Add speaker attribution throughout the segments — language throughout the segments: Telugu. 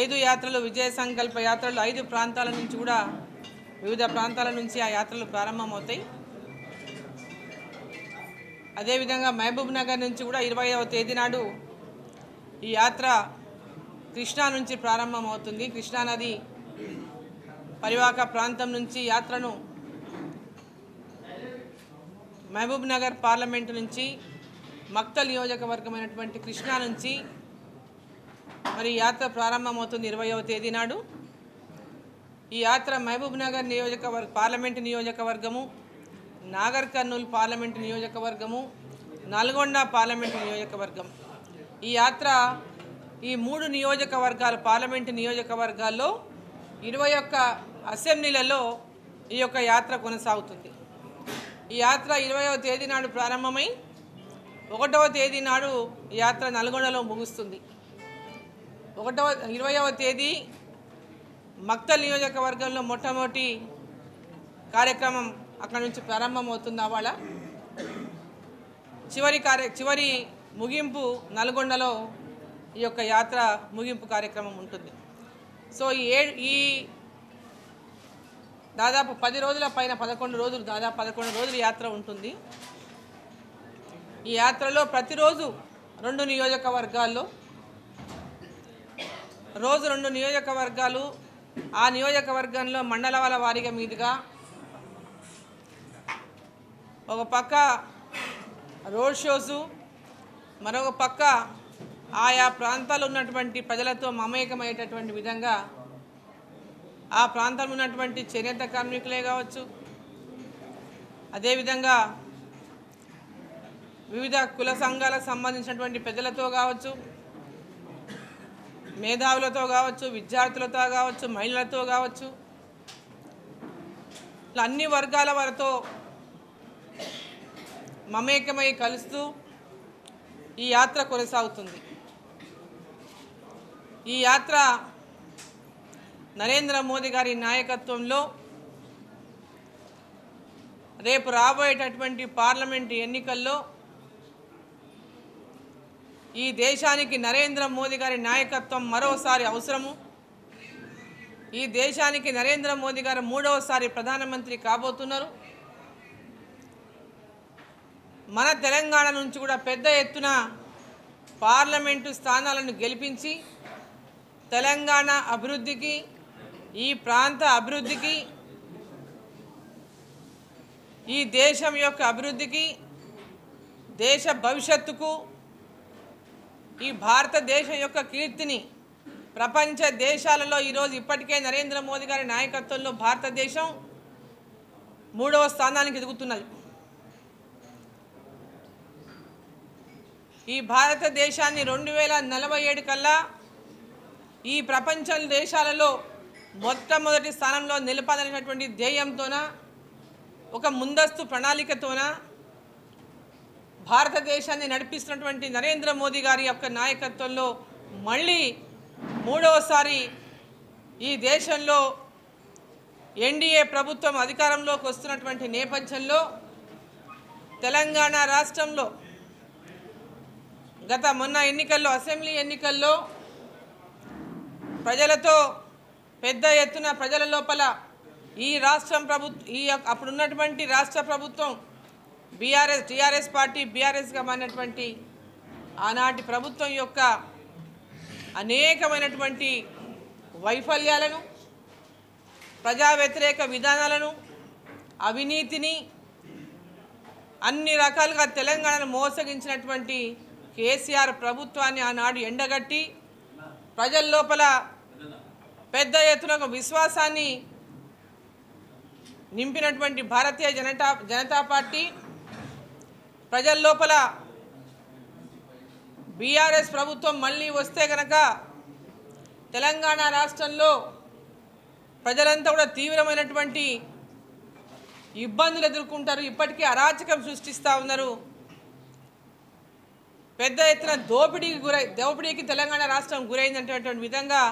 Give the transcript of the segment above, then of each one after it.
Speaker 1: ఐదు యాత్రలు విజయ సంకల్ప యాత్రలు ఐదు ప్రాంతాల నుంచి కూడా వివిధ ప్రాంతాల నుంచి ఆ యాత్రలు ప్రారంభమవుతాయి. అదేవిధంగా మహబూబ్ నగర్ నుంచి కూడా ఇరవైవ తేదీ నాడు ఈ యాత్ర కృష్ణా నుంచి ప్రారంభమవుతుంది. కృష్ణానది పరివాహక ప్రాంతం నుంచి యాత్రను మహబూబ్ నగర్ పార్లమెంటు నుంచి మక్తల్ నియోజకవర్గమైనటువంటి కృష్ణా నుంచి మరి యాత్ర ప్రారంభమవుతుంది ఇరవయవ తేదీ నాడు. ఈ యాత్ర మహబూబ్ నగర్ నియోజకవర్గ పార్లమెంటు నియోజకవర్గము నాగర్ కర్నూలు పార్లమెంటు నియోజకవర్గము నల్గొండ పార్లమెంటు నియోజకవర్గం. ఈ యాత్ర ఈ మూడు నియోజకవర్గాలు పార్లమెంటు నియోజకవర్గాల్లో ఇరవై ఒక్క అసెంబ్లీలలో ఈ యొక్క యాత్ర కొనసాగుతుంది. ఈ యాత్ర ఇరవయవ తేదీ నాడు ప్రారంభమై ఒకటవ తేదీ నాడు యాత్ర నల్గొండలో ముగుస్తుంది. ఒకటవ ఇరవయవ తేదీ మక్తల్ నియోజకవర్గంలో మొట్టమొదటి కార్యక్రమం అక్కడ నుంచి ప్రారంభమవుతుంది అవాళ. చివరి కార్య చివరి ముగింపు నల్గొండలో ఈ యొక్క యాత్ర ముగింపు కార్యక్రమం ఉంటుంది. సో ఈ ఏ ఈ దాదాపు పది రోజుల పైన పదకొండు రోజులు దాదాపు పదకొండు రోజులు యాత్ర ఉంటుంది. ఈ యాత్రలో ప్రతిరోజు రెండు నియోజకవర్గాల్లో రోజు రెండు నియోజకవర్గాలు ఆ నియోజకవర్గంలో మండలాల వారీగా మీదుగా ఒక పక్క రోడ్ షోసు మరొక పక్క ఆయా ప్రాంతాల్లో ఉన్నటువంటి ప్రజలతో మమేకమయ్యేటటువంటి విధంగా ఆ ప్రాంతంలో ఉన్నటువంటి చేనేత కార్మికులే కావచ్చు. అదేవిధంగా వివిధ కుల సంఘాలకు సంబంధించినటువంటి ప్రజలతో కావచ్చు. మేధావులతో కావచ్చు విద్యార్థులతో కావచ్చు మహిళలతో కావచ్చు ఇట్లా అన్ని వర్గాల వారితో మమేకమై కలుస్తూ ఈ యాత్ర కొనసాగుతుంది. ఈ యాత్ర నరేంద్ర మోదీ గారి నాయకత్వంలో రేపు రాబోయేటటువంటి పార్లమెంటు ఎన్నికల్లో ఈ దేశానికి నరేంద్ర మోదీ గారి నాయకత్వం మరోసారి అవసరము. ఈ దేశానికి నరేంద్ర మోదీ గారు మూడవసారి ప్రధానమంత్రి కాబోతున్నారు. మన తెలంగాణ నుంచి కూడా పెద్ద ఎత్తున పార్లమెంటు స్థానాలను గెలిపించి తెలంగాణ అభివృద్ధికి ఈ ప్రాంత అభివృద్ధికి ఈ దేశం యొక్క అభివృద్ధికి దేశ భవిష్యత్తుకు ఈ భారతదేశం యొక్క కీర్తిని ప్రపంచ దేశాలలో ఈరోజు ఇప్పటికే నరేంద్ర మోదీ గారి నాయకత్వంలో భారతదేశం మూడవ స్థానానికి ఎదుగుతున్నది. ఈ భారతదేశాన్ని రెండు వేల నలభై ఏడు కల్లా ఈ ప్రపంచ దేశాలలో మొట్టమొదటి స్థానంలో నిలపాలనేటటువంటి ధ్యేయంతోన ఒక ముందస్తు ప్రణాళికతోన భారతదేశాన్ని నడిపిస్తున్నటువంటి నరేంద్ర మోదీ గారి యొక్క నాయకత్వంలో మళ్ళీ మూడవసారి ఈ దేశంలో ఎన్డీఏ ప్రభుత్వం అధికారంలోకి వస్తున్నటువంటి నేపథ్యంలో తెలంగాణ రాష్ట్రంలో గత మొన్న ఎన్నికల్లో అసెంబ్లీ ఎన్నికల్లో ప్రజలతో పెద్ద ఎత్తున ప్రజల లోపల ఈ రాష్ట్రం ప్రభుత్వ ఈ యొక్క- అప్పుడున్నటువంటి రాష్ట్ర ప్రభుత్వం బీఆర్ఎస్ టీఆర్ఎస్ పార్టీ బీఆర్ఎస్గా మారినటువంటి ఆనాటి ప్రభుత్వం యొక్క అనేకమైనటువంటి వైఫల్యాలను ప్రజా వ్యతిరేక విధానాలను అవినీతిని అన్ని రకాలుగా తెలంగాణను మోసగించినటువంటి కేసీఆర్ ప్రభుత్వాన్ని ఆనాడు ఎండగట్టి ప్రజల లోపల పెద్ద ఎత్తున ఒక విశ్వాసాన్ని నింపినటువంటి భారతీయ జనతా జనతా పార్టీ ప్రజల లోపల బీఆర్ఎస్ ప్రభుత్వం మళ్ళీ వస్తే కనుక తెలంగాణ రాష్ట్రంలో ప్రజలంతా కూడా తీవ్రమైనటువంటి ఇబ్బందులు ఎదుర్కొంటారు. ఇప్పటికీ అరాచకం సృష్టిస్తూ ఉన్నారు. పెద్ద ఎత్తున దోపిడీకి గురై దోపిడీకి తెలంగాణ రాష్ట్రం గురైందనేటువంటి విధంగా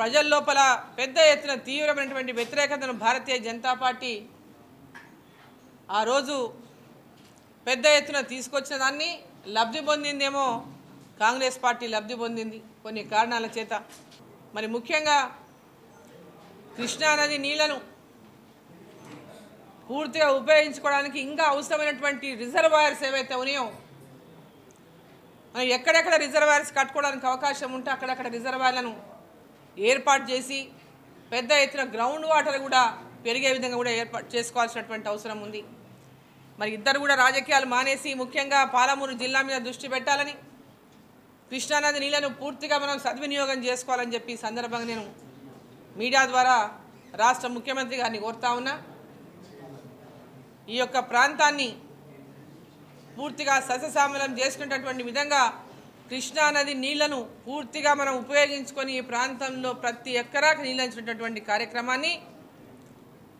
Speaker 1: ప్రజల లోపల పెద్ద ఎత్తున తీవ్రమైనటువంటి వ్యతిరేకతను భారతీయ జనతా పార్టీ ఆ రోజు పెద్ద ఎత్తున తీసుకొచ్చిన దాన్ని లబ్ధి పొందిందేమో కాంగ్రెస్ పార్టీ లబ్ధి పొందింది కొన్ని కారణాల చేత. మరి ముఖ్యంగా కృష్ణానది నీళ్ళను పూర్తిగా ఉపయోగించుకోవడానికి ఇంకా అవసరమైనటువంటి రిజర్వాయర్స్ ఏవైతే ఉన్నాయో మనం ఎక్కడెక్కడ రిజర్వాయర్స్ కట్టుకోవడానికి అవకాశం ఉంటే అక్కడక్కడ రిజర్వాయర్లను ఏర్పాటు చేసి పెద్ద ఎత్తున గ్రౌండ్ వాటర్ కూడా పెరిగే విధంగా కూడా ఏర్పాటు చేసుకోవాల్సినటువంటి అవసరం ఉంది. మరి ఇద్దరు కూడా రాజకీయాలు మానేసి ముఖ్యంగా పాలమూరు జిల్లా మీద దృష్టి పెట్టాలని కృష్ణానది నీళ్ళను పూర్తిగా మనం సద్వినియోగం చేసుకోవాలని చెప్పి ఈ సందర్భంగా నేను మీడియా ద్వారా రాష్ట్ర ముఖ్యమంత్రి గారిని కోరుతా ఉన్నా. ఈ యొక్క ప్రాంతాన్ని పూర్తిగా సస్యశామలం చేసుకునేటటువంటి విధంగా కృష్ణానది నీళ్ళను పూర్తిగా మనం ఉపయోగించుకొని ఈ ప్రాంతంలో ప్రతి ఎకరాకి నీళ్ళంచినటువంటి కార్యక్రమాన్ని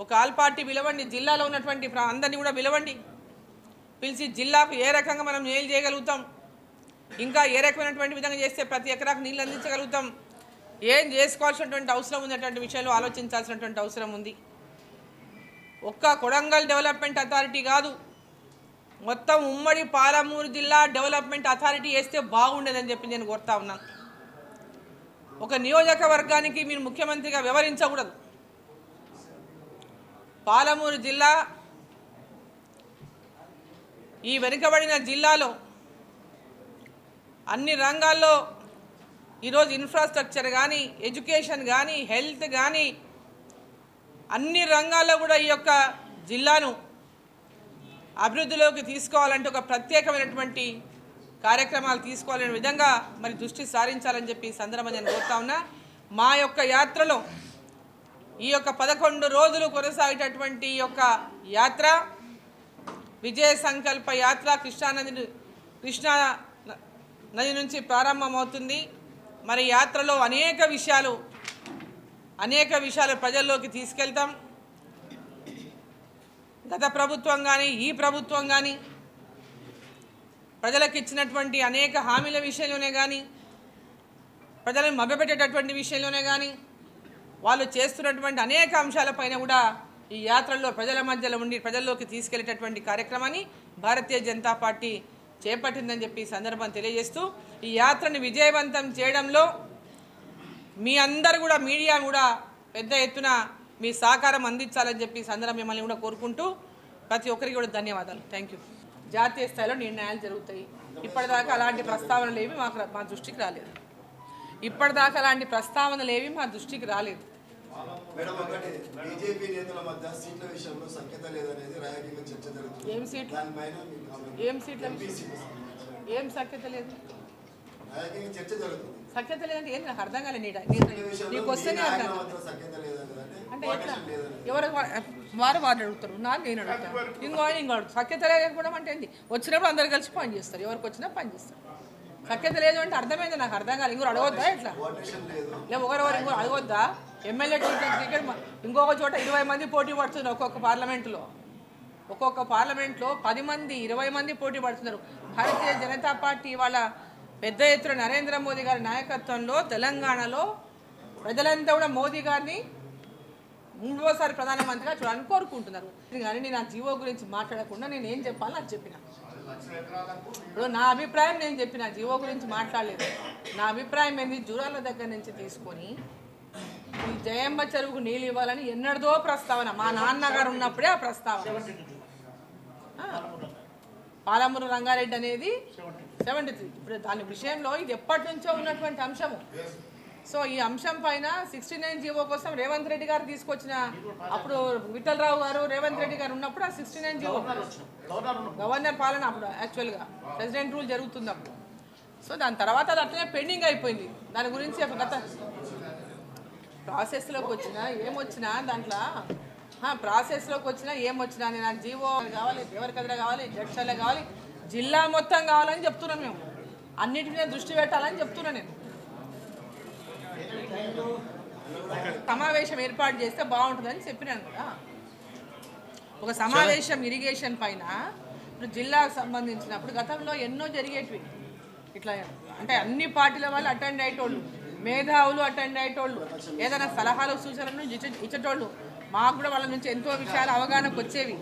Speaker 1: ఒక ఆల్ పార్టీ పిలవండి జిల్లాలో ఉన్నటువంటి అందరినీ కూడా పిలవండి. పిలిచి జిల్లాకు ఏ రకంగా మనం మేలు చేయగలుగుతాం? ఇంకా ఏ రకమైనటువంటి విధంగా చేస్తే ప్రతి ఎకరాకు నీళ్ళు అందించగలుగుతాం? ఏం చేసుకోవాల్సినటువంటి అవసరం ఉన్నటువంటి విషయంలో ఆలోచించాల్సినటువంటి అవసరం ఉంది. ఒక్క కొడంగల్ డెవలప్మెంట్ అథారిటీ కాదు మొత్తం ఉమ్మడి పాలమూరు జిల్లా డెవలప్మెంట్ అథారిటీ వేస్తే బాగుండేదని చెప్పి నేను కోరుతా ఉన్నాను. ఒక నియోజకవర్గానికి మీరు ముఖ్యమంత్రిగా వివరించకూడదు పాలమూరు జిల్లా ఈ వెనుకబడిన జిల్లాలో అన్ని రంగాల్లో ఈరోజు ఇన్ఫ్రాస్ట్రక్చర్ కానీ ఎడ్యుకేషన్ కానీ హెల్త్ కానీ అన్ని రంగాల్లో కూడా ఈ యొక్క జిల్లాను అభివృద్ధిలోకి తీసుకోవాలంటే ఒక ప్రత్యేకమైనటువంటి కార్యక్రమాలు తీసుకోవాలనే విధంగా మరి దృష్టి సారించాలని చెప్పి సందర్భంగా నేను కోరుతా ఉన్నా. మా యొక్క యాత్రలో ఈ యొక్క పదకొండు రోజులు కొనసాగేటటువంటి ఈ యొక్క యాత్ర విజయ సంకల్ప యాత్ర కృష్ణానది కృష్ణా న- నది నుంచి ప్రారంభమవుతుంది. మరి యాత్రలో అనేక విషయాలు అనేక విషయాలు ప్రజల్లోకి తీసుకెళ్తాం. గత ప్రభుత్వం కానీ ఈ ప్రభుత్వం కానీ ప్రజలకు ఇచ్చినటువంటి అనేక హామీల విషయంలోనే కానీ ప్రజలను మభ్యపెట్టేటటువంటి విషయంలోనే కానీ వాళ్ళు చేస్తున్నటువంటి అనేక అంశాలపైన కూడా ఈ యాత్రల్లో ప్రజల మధ్యలో ఉండి ప్రజల్లోకి తీసుకెళ్ళేటటువంటి కార్యక్రమాన్ని భారతీయ జనతా పార్టీ చేపట్టిందని చెప్పి సందర్భం తెలియజేస్తూ ఈ యాత్రను విజయవంతం చేయడంలో మీ అందరు కూడా మీడియా కూడా పెద్ద ఎత్తున మీ సహకారం అందించాలని చెప్పి సందర్భం మిమ్మల్ని కూడా కోరుకుంటూ ప్రతి ఒక్కరికి కూడా ధన్యవాదాలు. థ్యాంక్ యూ జాతీయ స్థాయిలో నిర్ణయాలు జరుగుతాయి. ఇప్పటిదాకా అలాంటి ప్రస్తావనలు ఏమి మాకు మా దృష్టికి రాలేదు. ఇప్పటిదాకా అలాంటి ప్రస్తావనలు ఏవి మా దృష్టికి రాలేదు. ఏం సీట్లు. ఏం సీట్ల. ఏం సఖ్యత లేదు? సఖ్యత లేదంటే నాకు అర్థం కాలేదు నీకు వస్తేనే అర్థం అంటే. ఎవరు వారు వారు అడుగుతారు. నా నేను అడుగుతాను ఇంకో ఇంకో సఖ్యత లేకపోవడం అంటే ఏంటి వచ్చినప్పుడు అందరు కలిసి పని చేస్తారు. ఎవరికి వచ్చినా పని చేస్తారు. సఖ్యత లేదు అంటే అర్థమైంది నాకు అర్థం కాలేదు. ఇంకోరు అడగొద్దా
Speaker 2: కోఆర్డినేషన్ లేదు
Speaker 1: ఒకరెవరు ఇంకో అడగొద్దా? ఎమ్మెల్యే టికెట్ ఇంకొక చోట ఇరవై మంది పోటీ పడుతున్నారు ఒక్కొక్క పార్లమెంటులో. ఒక్కొక్క పార్లమెంట్లో పది మంది ఇరవై మంది పోటీ పడుతున్నారు. భారతీయ జనతా పార్టీ వాళ్ళ పెద్ద ఎత్తున నరేంద్ర మోదీ గారి నాయకత్వంలో తెలంగాణలో ప్రజలంతా కూడా మోదీ గారిని మూడోసారి ప్రధానమంత్రిగా చూడాలని కోరుకుంటున్నారు. కానీ నేను ఆ జీవో గురించి మాట్లాడకుండా నేను ఏం చెప్పాలో నాకు చెప్పిన. ఇప్పుడు నా అభిప్రాయం నేను చెప్పిన జీవో గురించి మాట్లాడలేదు. నా అభిప్రాయం ఏంది? జూరాల దగ్గర నుంచి తీసుకొని ఈ జయమ్మ చెరువుకు నీళ్ళు ఇవ్వాలని ఎన్నడదో ప్రస్తావన మా నాన్నగారు ఉన్నప్పుడే ఆ ప్రస్తావన. పాలమూరు రంగారెడ్డి అనేది సెవెంటీ త్రీ. ఇప్పుడు దాని విషయంలో ఇది ఎప్పటి నుంచో ఉన్నటువంటి అంశము. సో ఈ అంశం పైన సిక్స్టీ నైన్ జీవో కోసం రేవంత్ రెడ్డి గారు తీసుకొచ్చిన అప్పుడు విఠలరావు గారు రేవంత్ రెడ్డి గారు ఉన్నప్పుడు ఆ సిక్స్టీ నైన్ జీవో. గవర్నర్ పాలన అప్పుడు యాక్చువల్గా ప్రెసిడెంట్ రూల్ జరుగుతుంది అప్పుడు. సో దాని తర్వాత అది అట్లనే పెండింగ్ అయిపోయింది. దాని గురించి గత ప్రాసెస్లోకి వచ్చినా ఏమొచ్చినా దాంట్లో ప్రాసెస్లోకి వచ్చినా ఏమొచ్చినా నేను నాకు జీవో కావాలి ఎవరికి ఎదురు కావాలి జడ్షాలే కావాలి జిల్లా మొత్తం కావాలని చెప్తున్నాను మేము. అన్నిటి మీద దృష్టి పెట్టాలని చెప్తున్నాను నేను. సమావేశం ఏర్పాటు చేస్తే బాగుంటుందని చెప్పినాను కదా. ఒక సమావేశం ఇరిగేషన్ పైన ఇప్పుడు జిల్లాకు సంబంధించినప్పుడు గతంలో ఎన్నో జరిగేటివి. ఇట్లా అంటే అన్ని పార్టీల వాళ్ళు అటెండ్ అయ్యేటోళ్ళు మేధావులు అటెండ్ అయ్యేటోళ్ళు ఏదైనా సలహాలు సూచనలు ఇచ్చే- ఇచ్చేటోళ్ళు. మాకు కూడా వాళ్ళ నుంచి ఎంతో విషయాలు అవగాహనకు వచ్చేవి.